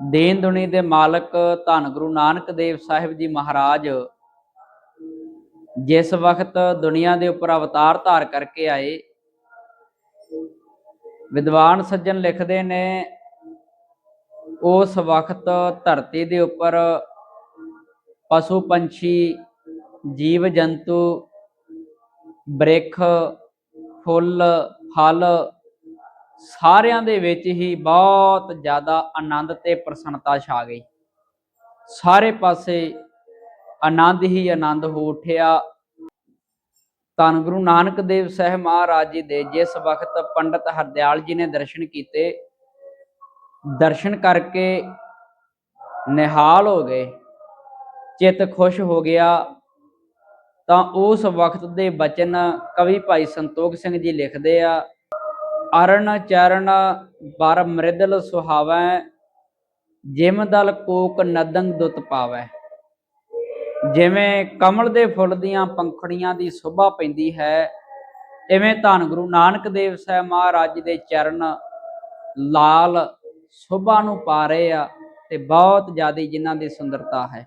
ਦੇਨ ਦੁਨੀ ਦੇ ਮਾਲਕ ਧੰਨ ਗੁਰੂ ਨਾਨਕ ਦੇਵ ਸਾਹਿਬ ਜੀ ਮਹਾਰਾਜ ਜਿਸ ਵਕਤ ਦੁਨੀਆ ਦੇ ਉੱਪਰ ਅਵਤਾਰ ਧਾਰ ਕਰਕੇ ਆਏ, ਵਿਦਵਾਨ ਸੱਜਣ ਲਿਖਦੇ ਨੇ, ਉਸ ਵਕਤ ਧਰਤੀ ਦੇ ਉੱਪਰ ਪਸ਼ੂ ਪੰਛੀ ਜੀਵ ਜੰਤੂ ਬ੍ਰਿਖ, ਫੁੱਲ, ਫਲ ਸਾਰਿਆਂ ਦੇ ਵਿੱਚ ਹੀ ਬਹੁਤ ਜ਼ਿਆਦਾ ਆਨੰਦ ਤੇ ਪ੍ਰਸੰਨਤਾ ਛਾ ਗਈ। ਸਾਰੇ ਪਾਸੇ ਆਨੰਦ ਹੀ ਆਨੰਦ ਹੋ ਉੱਠਿਆ। ਧੰਨ ਗੁਰੂ ਨਾਨਕ ਦੇਵ ਸਾਹਿਬ ਮਹਾਰਾਜ ਜੀ ਦੇ ਜਿਸ ਵਕਤ ਪੰਡਤ ਹਰਦਿਆਲ ਜੀ ਨੇ ਦਰਸ਼ਨ ਕੀਤੇ, ਦਰਸ਼ਨ ਕਰਕੇ ਨਿਹਾਲ ਹੋ ਗਏ, ਚਿੱਤ ਖੁਸ਼ ਹੋ ਗਿਆ, ਤਾਂ ਉਸ ਵਕਤ ਦੇ ਬਚਨ ਕਵੀ ਭਾਈ ਸੰਤੋਖ ਸਿੰਘ ਜੀ ਲਿਖਦੇ ਆ ਅਰਨ ਚਰਨ ਬਰ ਮ੍ਰਿਦਲ ਸੁਹਾਵੈ, ਜਿਮ ਦਲ ਕੋਕ ਨਦੰਗ ਦੁੱਤ ਪਾਵੈ। ਜਿਵੇਂ ਕਮਲ ਦੇ ਫੁੱਲ ਦੀਆਂ ਪੰਖੜੀਆਂ ਦੀ ਸ਼ੋਭਾ ਪੈਂਦੀ ਹੈ, ਇਵੇਂ ਧੰਨ ਗੁਰੂ ਨਾਨਕ ਦੇਵ ਸਾਹਿਬ ਮਹਾਰਾਜ ਜੀ ਦੇ ਚਰਨ ਲਾਲ ਸ਼ੋਭਾ ਨੂੰ ਪਾ ਰਹੇ ਆ ਤੇ ਬਹੁਤ ਜ਼ਿਆਦਾ ਜਿਨ੍ਹਾਂ ਦੀ ਸੁੰਦਰਤਾ ਹੈ।